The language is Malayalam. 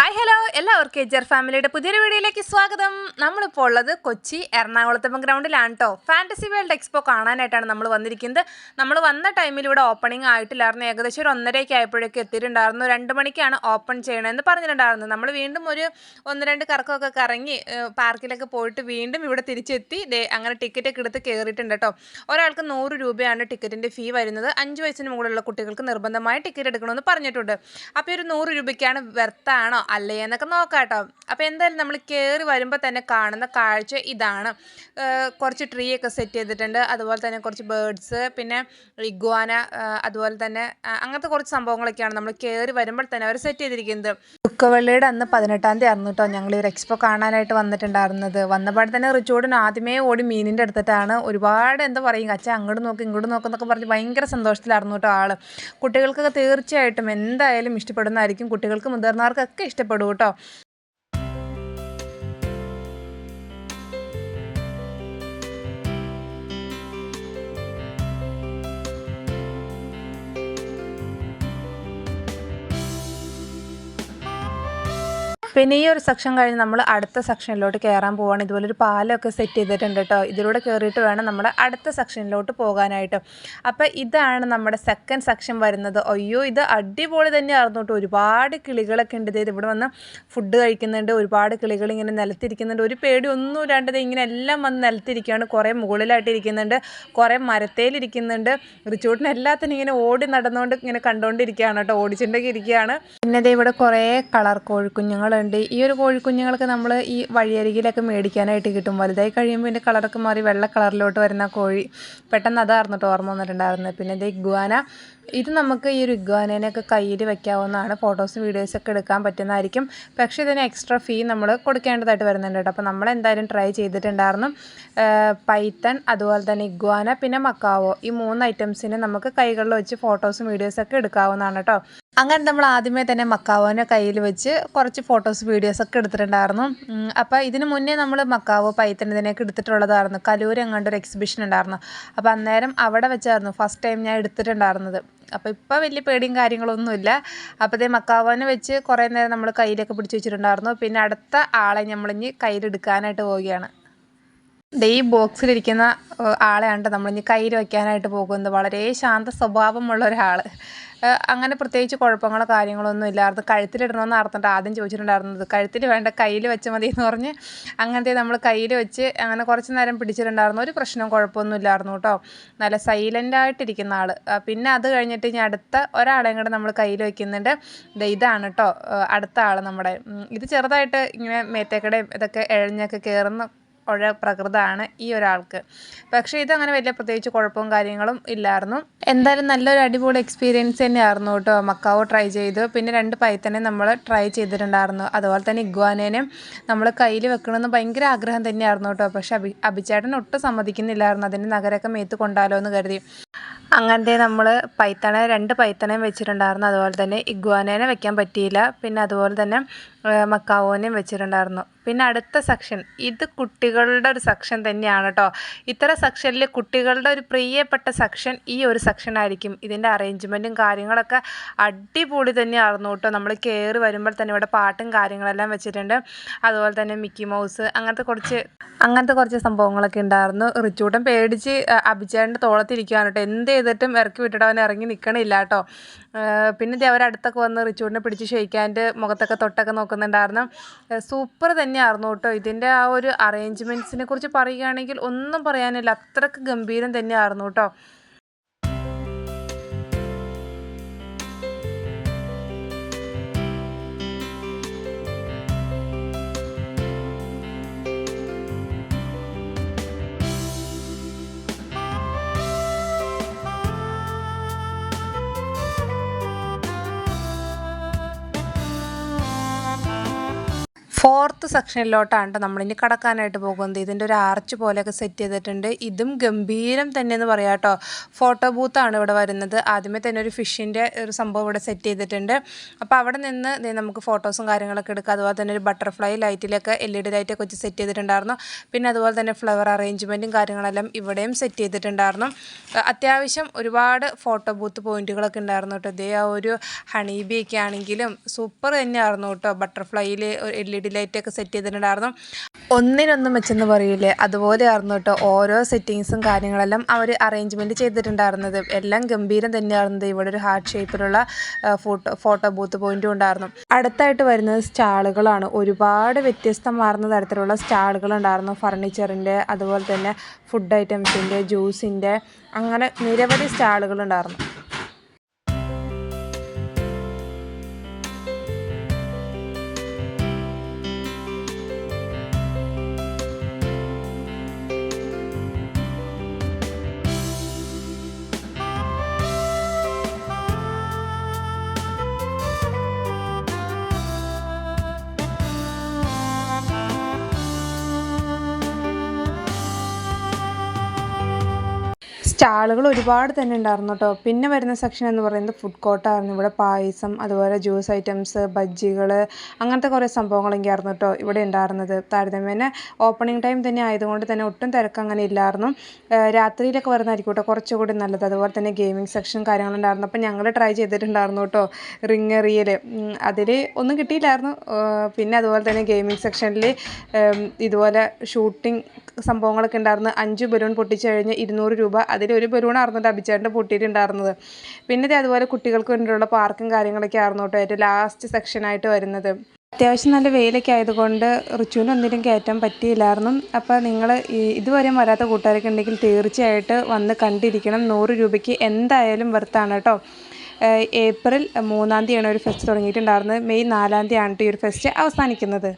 హాయ్ హలో എല്ലാവർക്കും എജർ ഫാമിലിയുടെ പുതിയൊരു വീഡിയോയിലേക്ക് സ്വാഗതം. നമ്മളിപ്പോൾ ഉള്ളത് കൊച്ചി എറണാകുളത്തപ്പം ഗ്രൗണ്ടിലാണ് കേട്ടോ ഫാന്റസി വേൾഡ് എക്സ്പോ കാണാനായിട്ടാണ് നമ്മൾ വന്നിരിക്കുന്നത്. നമ്മൾ വന്ന ടൈമിൽ ഇവിടെ ഓപ്പണിംഗ് ആയിട്ടില്ലായിരുന്നു. ഏകദേശം ഒരു ഒന്നരയ്ക്ക് ആയപ്പോഴേക്കും എത്തിയിട്ടുണ്ടായിരുന്നു. രണ്ട് മണിക്കാണ് ഓപ്പൺ ചെയ്യണമെന്ന് പറഞ്ഞിട്ടുണ്ടായിരുന്നു. നമ്മൾ വീണ്ടും ഒരു ഒന്ന് രണ്ട് കറക്കമൊക്കെ കറങ്ങി പാർക്കിലൊക്കെ പോയിട്ട് വീണ്ടും ഇവിടെ തിരിച്ചെത്തി. അങ്ങനെ ടിക്കറ്റൊക്കെ എടുത്ത് കയറിയിട്ടുണ്ട് കേട്ടോ ഒരാൾക്ക് നൂറ് രൂപയാണ് ടിക്കറ്റിന്റെ ഫീ വരുന്നത്. അഞ്ച് വയസ്സിന് മുകളിലുള്ള കുട്ടികൾക്ക് നിർബന്ധമായി ടിക്കറ്റ് എടുക്കണമെന്ന് പറഞ്ഞിട്ടുണ്ട്. അപ്പോൾ ഒരു നൂറ് രൂപയ്ക്കാണ് വെർത്താണോ അല്ലേ എന്നൊക്കെ നോക്കാം കേട്ടോ അപ്പോൾ എന്തായാലും നമ്മൾ കയറി വരുമ്പോൾ തന്നെ കാണുന്ന കാഴ്ച ഇതാണ്. കുറച്ച് ട്രീ ഒക്കെ സെറ്റ് ചെയ്തിട്ടുണ്ട്. അതുപോലെ തന്നെ കുറച്ച് ബേർഡ്സ് പിന്നെ ഇഗ്വാന അതുപോലെ തന്നെ അങ്ങനത്തെ കുറച്ച് സംഭവങ്ങളൊക്കെയാണ് നമ്മൾ കയറി വരുമ്പോൾ തന്നെ അവർ സെറ്റ് ചെയ്തിരിക്കുന്നത്. ദുഃഖവെള്ളിയുടെ അന്ന് പതിനെട്ടാം തീയതി ആയിരുന്നു കേട്ടോ ഞങ്ങൾ ഒരു എക്സ്പോ കാണാനായിട്ട് വന്നിട്ടുണ്ടായിരുന്നത്. വന്നപാട് തന്നെ റിച്ചോർഡിന് ആദ്യമേ ഓടി മീനിന്റെ അടുത്തിട്ടാണ് ഒരുപാട് എന്താ പറയും അച്ഛൻ അങ്ങോട്ട് നോക്കും ഇങ്ങോട്ട് നോക്കുന്നൊക്കെ പറഞ്ഞ് ഭയങ്കര സന്തോഷത്തിലായിരുന്നു കേട്ടോ ആൾ കുട്ടികൾക്കൊക്കെ തീർച്ചയായിട്ടും എന്തായാലും ഇഷ്ടപ്പെടുന്നതായിരിക്കും. കുട്ടികൾക്ക് മുതിർന്നവർക്കൊക്കെ ഇഷ്ടപ്പെടും കേട്ടോ Ciao പിന്നെ ഈ ഒരു സെക്ഷൻ കഴിഞ്ഞ് നമ്മൾ അടുത്ത സെക്ഷനിലോട്ട് കയറാൻ പോവാണ്. ഇതുപോലെ ഒരു പാലമൊക്കെ സെറ്റ് ചെയ്തിട്ടുണ്ട് കേട്ടോ ഇതിലൂടെ കയറിയിട്ട് വേണം നമ്മൾ അടുത്ത സെക്ഷനിലോട്ട് പോകാനായിട്ട്. അപ്പോൾ ഇതാണ് നമ്മുടെ സെക്കൻഡ് സെക്ഷൻ വരുന്നത്. അയ്യോ ഇത് അടിപൊളി തന്നെയായിരുന്നു കേട്ടോ ഒരുപാട് കിളികളൊക്കെ ഉണ്ട്. ഇതായത് ഇവിടെ വന്ന് ഫുഡ് കഴിക്കുന്നുണ്ട്. ഒരുപാട് കിളികൾ ഇങ്ങനെ നിലത്തിരിക്കുന്നുണ്ട്. ഒരു പേടി ഒന്നും ഇല്ലാണ്ട് ഇങ്ങനെ എല്ലാം വന്ന് നിലത്തിരിക്കുകയാണ്. കുറേ മുകളിലായിട്ട് ഇരിക്കുന്നുണ്ട്. കുറേ മരത്തേലിരിക്കുന്നുണ്ട് റിച്ചോട്ടിന് എല്ലാത്തിനും ഇങ്ങനെ ഓടി നടന്നുകൊണ്ട് ഇങ്ങനെ കണ്ടുകൊണ്ടിരിക്കുകയാണ് കേട്ടോ ഓടിച്ചിട്ടൊക്കെ ഇരിക്കുകയാണ്. പിന്നെ ഇവിടെ കുറേ കളർ കോഴിക്കുഞ്ഞുങ്ങളുണ്ട് ഈ ഒരു കോഴിക്കുഞ്ഞുങ്ങൾക്ക് നമ്മൾ ഈ വഴിയരികിലൊക്കെ മേടിക്കാനായിട്ട് കിട്ടും. വലുതായി കഴിയുമ്പോൾ ഇതിന്റെ കളറൊക്കെ മാറി വെള്ള കളറിലോട്ട് വരുന്ന കോഴി. പെട്ടെന്ന് അതായിരുന്നു ഓർമ്മ വന്നിട്ടുണ്ടായിരുന്നത് പിന്നെ ഇത് ഇഗ്വാന. ഇത് നമുക്ക് ഈ ഒരു ഇഗ്വാനേനെയൊക്കെ കയ്യിൽ വെക്കാവുന്നതാണ്. ഫോട്ടോസും വീഡിയോസൊക്കെ എടുക്കാൻ പറ്റുന്നതായിരിക്കും. പക്ഷേ ഇതിന് എക്സ്ട്രാ ഫീ നമ്മൾ കൊടുക്കേണ്ടതായിട്ട് വരുന്നുണ്ട് കേട്ടോ. അപ്പോൾ നമ്മൾ എന്തായാലും ട്രൈ ചെയ്തിട്ടുണ്ടായിരുന്നു. പൈത്തൺ അതുപോലെ തന്നെ ഇഗ്വാന പിന്നെ മക്കാവോ. ഈ മൂന്ന് ഐറ്റംസിന് നമുക്ക് കൈകളിൽ വെച്ച് ഫോട്ടോസും വീഡിയോസൊക്കെ എടുക്കാവുന്നതാണ് കേട്ടോ. അങ്ങനെ നമ്മൾ ആദ്യമേ തന്നെ മക്കാവോനെ കയ്യിൽ വെച്ച് കുറച്ച് ഫോട്ടോസ് വീഡിയോസ് ഒക്കെ എടുത്തിട്ടുണ്ടായിരുന്നു. അപ്പോൾ ഇതിന് മുന്നേ നമ്മൾ മക്കാവോ പൈത്തൺ ഇതിനൊക്കെ എടുത്തിട്ടുള്ളതായിരുന്നു. കലൂർ എങ്ങാണ്ട് ഒരു എക്സിബിഷൻ ഉണ്ടായിരുന്നു. അപ്പോൾ അന്നേരം അവിടെ വെച്ചായിരുന്നു ഫസ്റ്റ് ടൈം ഞാൻ എടുത്തിട്ടുണ്ടായിരുന്നത്. അപ്പോൾ ഇപ്പോൾ വലിയ പേടിയും കാര്യങ്ങളൊന്നുമില്ല അപ്പോൾ ഇതേ മക്കാവോനെ വെച്ച് കുറേ നേരം നമ്മൾ കയ്യിലൊക്കെ പിടിച്ച് വെച്ചിട്ടുണ്ടായിരുന്നു. പിന്നെ അടുത്ത ആളെ നമ്മളിഞ്ഞ് കയ്യിലെടുക്കാനായിട്ട് പോവുകയാണ്. ഈ ബോക്സിലിരിക്കുന്ന ആളെ ആളെയാണ് നമ്മൾ ഇനി കയ്യിൽ വയ്ക്കാനായിട്ട് പോകുന്നത് വളരെ ശാന്ത സ്വഭാവമുള്ള ഒരാൾ അങ്ങനെ പ്രത്യേകിച്ച് കുഴപ്പങ്ങളോ കാര്യങ്ങളോ ഒന്നും ഇല്ലായിരുന്നു കഴുത്തിലിടണമെന്ന് അറിഞ്ഞിട്ട് ആദ്യം ചോദിച്ചിട്ടുണ്ടായിരുന്നത്. കഴുത്തിൽ വേണ്ട കയ്യിൽ വെച്ച മതി എന്ന് പറഞ്ഞ് അങ്ങനത്തെ നമ്മൾ കയ്യിൽ വെച്ച് അങ്ങനെ കുറച്ച് നേരം പിടിച്ചിട്ടുണ്ടായിരുന്നു. ഒരു പ്രശ്നവും കുഴപ്പമൊന്നും ഇല്ലായിരുന്നു കേട്ടോ. നല്ല സൈലന്റ് ആയിട്ടിരിക്കുന്ന ആൾ പിന്നെ അത് കഴിഞ്ഞിട്ട് ഇനി അടുത്ത ഒരാളെയും കൂടെ നമ്മൾ കയ്യിൽ വെക്കുന്നുണ്ട്. ഇതാണ് കേട്ടോ അടുത്ത ആൾ നമ്മുടെ. ഇത് ചെറുതായിട്ട് ഇങ്ങനെ മേത്തേക്കടയും ഇതൊക്കെ എഴഞ്ഞൊക്കെ കയറുന്ന ഉഴ പ്രകൃതമാണ് ഈ ഒരാൾക്ക്. പക്ഷേ ഇതങ്ങനെ വലിയ പ്രത്യേകിച്ച് കുഴപ്പവും കാര്യങ്ങളും ഇല്ലായിരുന്നു. എന്തായാലും നല്ലൊരു അടിപൊളി എക്സ്പീരിയൻസ് തന്നെയായിരുന്നു കേട്ടോ. മക്കാവോ ട്രൈ ചെയ്തു. പിന്നെ രണ്ട് പൈത്തനെ നമ്മൾ ട്രൈ ചെയ്തിട്ടുണ്ടായിരുന്നു. അതുപോലെ തന്നെ ഇഗ്വാനേനെ നമ്മൾ കയ്യിൽ വെക്കണമെന്ന് ഭയങ്കര ആഗ്രഹം തന്നെയായിരുന്നു കേട്ടോ. പക്ഷെ അഭി അഭിചേട്ടൻ ഒട്ടും സമ്മതിക്കുന്നില്ലായിരുന്നു. അതിന്റെ നഗരമൊക്കെ മേത്ത് കൊണ്ടാലോ എന്ന് കരുതി. അങ്ങനത്തെ നമ്മൾ പൈത്തണ രണ്ട് പൈത്തണയും വെച്ചിട്ടുണ്ടായിരുന്നു. അതുപോലെ തന്നെ ഇഗ്വാനേനെ വെക്കാൻ പറ്റിയില്ല. പിന്നെ അതുപോലെ തന്നെ മക്കാവോനെയും വെച്ചിട്ടുണ്ടായിരുന്നു. പിന്നെ അടുത്ത സെക്ഷൻ ഇത് കുട്ടികളുടെ ഒരു സെക്ഷൻ തന്നെയാണ് കേട്ടോ ഇത്തരം സെക്ഷനിൽ കുട്ടികളുടെ ഒരു പ്രിയപ്പെട്ട സെക്ഷൻ ഈ ഒരു സെക്ഷൻ ആയിരിക്കും. ഇതിന്റെ അറേഞ്ച്മെന്റും കാര്യങ്ങളൊക്കെ അടിപൊളി തന്നെ തന്നെയായിരുന്നു കേട്ടോ നമ്മൾ കയറി വരുമ്പോൾ തന്നെ ഇവിടെ പാട്ടും കാര്യങ്ങളെല്ലാം വെച്ചിട്ടുണ്ട്. അതുപോലെ തന്നെ മിക്കി മൗസ് അങ്ങനത്തെ കുറച്ച് അങ്ങനത്തെ കുറച്ച് സംഭവങ്ങളൊക്കെ ഉണ്ടായിരുന്നു. റിച്ചൂട്ടൻ പേടിച്ച് അഭിജയന്റെ തോളത്തിരിക്കുകയാണ് കേട്ടോ എന്ത് ചെയ്തിട്ടും ഇറക്കി വിട്ടിട്ട് അവൻ ഇറങ്ങി നിൽക്കണില്ല കേട്ടോ പിന്നെ അവരടുത്തൊക്കെ വന്ന് റിച്ചൂട്ടിനെ പിടിച്ച് ഷെയ്ക്കാന്റെ മുഖത്തൊക്കെ തൊട്ടൊക്കെ നോക്കുന്നുണ്ടായിരുന്നു. സൂപ്പർ തന്നെയായിരുന്നു കേട്ടോ ഇതിന്റെ ആ ഒരു അറേഞ്ച്മെന്റ്സിനെ കുറിച്ച് പറയുകയാണെങ്കിൽ ഒന്നും പറയാനില്ല അത്രയ്ക്ക് ഗംഭീരം തന്നെയായിരുന്നു കേട്ടോ ഫോർത്ത് സെക്ഷനിലോട്ടാണ് നമ്മളിനി കടക്കാനായിട്ട് പോകുന്നത്. ഇതിന്റെ ഒരു ആർച്ച് പോലെയൊക്കെ സെറ്റ് ചെയ്തിട്ടുണ്ട്. ഇതും ഗംഭീരം തന്നെ എന്ന് പറയാം കേട്ടോ ഫോട്ടോ ബൂത്താണ് ഇവിടെ വരുന്നത്. ആദ്യമേ തന്നെ ഒരു ഫിഷിന്റെ ഒരു സംഭവം ഇവിടെ സെറ്റ് ചെയ്തിട്ടുണ്ട്. അപ്പോൾ അവിടെ നിന്ന് നമുക്ക് ഫോട്ടോസും കാര്യങ്ങളൊക്കെ എടുക്കാം. അതുപോലെ തന്നെ ഒരു ബട്ടർഫ്ലൈ ലൈറ്റിലൊക്കെ എൽ ഇ ഡി ലൈറ്റൊക്കെ വെച്ച് സെറ്റ് ചെയ്തിട്ടുണ്ടായിരുന്നു. പിന്നെ അതുപോലെ തന്നെ ഫ്ലവർ അറേഞ്ച്മെന്റും കാര്യങ്ങളെല്ലാം ഇവിടെയും സെറ്റ് ചെയ്തിട്ടുണ്ടായിരുന്നു. അത്യാവശ്യം ഒരുപാട് ഫോട്ടോ ബൂത്ത് പോയിന്റുകളൊക്കെ ഉണ്ടായിരുന്നു കേട്ടോ ഇതേ ആ ഒരു ഹണീബിയൊക്കെ ആണെങ്കിലും സൂപ്പർ തന്നെയായിരുന്നു കേട്ടോ ബട്ടർഫ്ലൈയിൽ എൽ ഇ ഡി ലൈറ്റൊക്കെ സെറ്റ് ചെയ്തിട്ടുണ്ടായിരുന്നു. ഒന്നിനൊന്നും വെച്ചെന്ന് പറയില്ലേ അതുപോലെ ആയിരുന്നു കേട്ടോ ഓരോ സെറ്റിങ്സും കാര്യങ്ങളെല്ലാം അവർ അറേഞ്ച്മെന്റ് ചെയ്തിട്ടുണ്ടായിരുന്നത്. എല്ലാം ഗംഭീരം തന്നെയായിരുന്നത് ഇവിടെ ഒരു ഹാർട്ട് ഷേപ്പിലുള്ള ഫോട്ടോ ഫോട്ടോ ബൂത്ത് പോയിന്റും ഉണ്ടായിരുന്നു. അടുത്തായിട്ട് വരുന്നത് സ്റ്റാളുകളാണ്. ഒരുപാട് വ്യത്യസ്തമാർന്ന തരത്തിലുള്ള സ്റ്റാളുകൾ ഉണ്ടായിരുന്നു ഫർണിച്ചറിന്റെ അതുപോലെ തന്നെ ഫുഡ് ഐറ്റംസിന്റെ ജ്യൂസിന്റെ അങ്ങനെ നിരവധി സ്റ്റാളുകൾ ഉണ്ടായിരുന്നു സ്റ്റാളുകൾ ഒരുപാട് തന്നെ ഉണ്ടായിരുന്നു കേട്ടോ പിന്നെ വരുന്ന സെക്ഷൻ എന്ന് പറയുന്നത് ഫുഡ് കോർട്ടായിരുന്നു ഇവിടെ പായസം അതുപോലെ ജ്യൂസ് ഐറ്റംസ് ബജ്ജികൾ അങ്ങനത്തെ കുറേ സംഭവങ്ങളൊക്കെ ആയിരുന്നു കേട്ടോ ഇവിടെ ഉണ്ടായിരുന്നത്. താരതമ്യേന ഓപ്പണിംഗ് ടൈം തന്നെ ആയതുകൊണ്ട് തന്നെ ഒട്ടും തിരക്ക് അങ്ങനെ ഇല്ലായിരുന്നു. രാത്രിയിലൊക്കെ വരുന്നതായിരിക്കും കേട്ടോ കുറച്ചുകൂടി നല്ലത്. അതുപോലെ തന്നെ ഗെയിമിംഗ് സെക്ഷൻ കാര്യങ്ങളുണ്ടായിരുന്നു അപ്പോൾ ഞങ്ങൾ ട്രൈ ചെയ്തിട്ടുണ്ടായിരുന്നു കേട്ടോ റിങ് എറിയൽ അതിൽ ഒന്നും കിട്ടിയില്ലായിരുന്നു. പിന്നെ അതുപോലെ തന്നെ ഗെയിമിംഗ് സെക്ഷനിൽ ഇതുപോലെ ഷൂട്ടിംഗ് സംഭവങ്ങളൊക്കെ ഉണ്ടായിരുന്നു. അഞ്ച് ബലൂൺ പൊട്ടിച്ചു കഴിഞ്ഞ് ഇരുന്നൂറ് രൂപ. അതിലൊരു ബലൂണായിരുന്നു അഭിച്ചേട്ടന്റെ പൊട്ടിയിട്ടുണ്ടായിരുന്നത്. പിന്നെ അതുപോലെ കുട്ടികൾക്ക് വേണ്ടിയിട്ടുള്ള പാർക്കും കാര്യങ്ങളൊക്കെ ആയിരുന്നു കേട്ടോ ഏറ്റവും ലാസ്റ്റ് സെക്ഷനായിട്ട് വരുന്നത്. അത്യാവശ്യം നല്ല വെയിലൊക്കെ ആയതുകൊണ്ട് ഒന്നിനും കയറ്റാൻ പറ്റിയില്ലായിരുന്നു. അപ്പോൾ നിങ്ങൾ ഇതുവരെയും വരാത്ത കൂട്ടുകാരൊക്കെ ഉണ്ടെങ്കിൽ തീർച്ചയായിട്ട് വന്ന് കണ്ടിരിക്കണം. നൂറ് രൂപയ്ക്ക് എന്തായാലും വെർത്താണ് കേട്ടോ. ഏപ്രിൽ മൂന്നാം തീയതിയാണ് ഒരു ഫെസ്റ്റ് തുടങ്ങിയിട്ടുണ്ടായിരുന്നത്. മെയ് നാലാം തീയതിയാണ് ഈ ഒരു ഫെസ്റ്റ് അവസാനിക്കുന്നത്.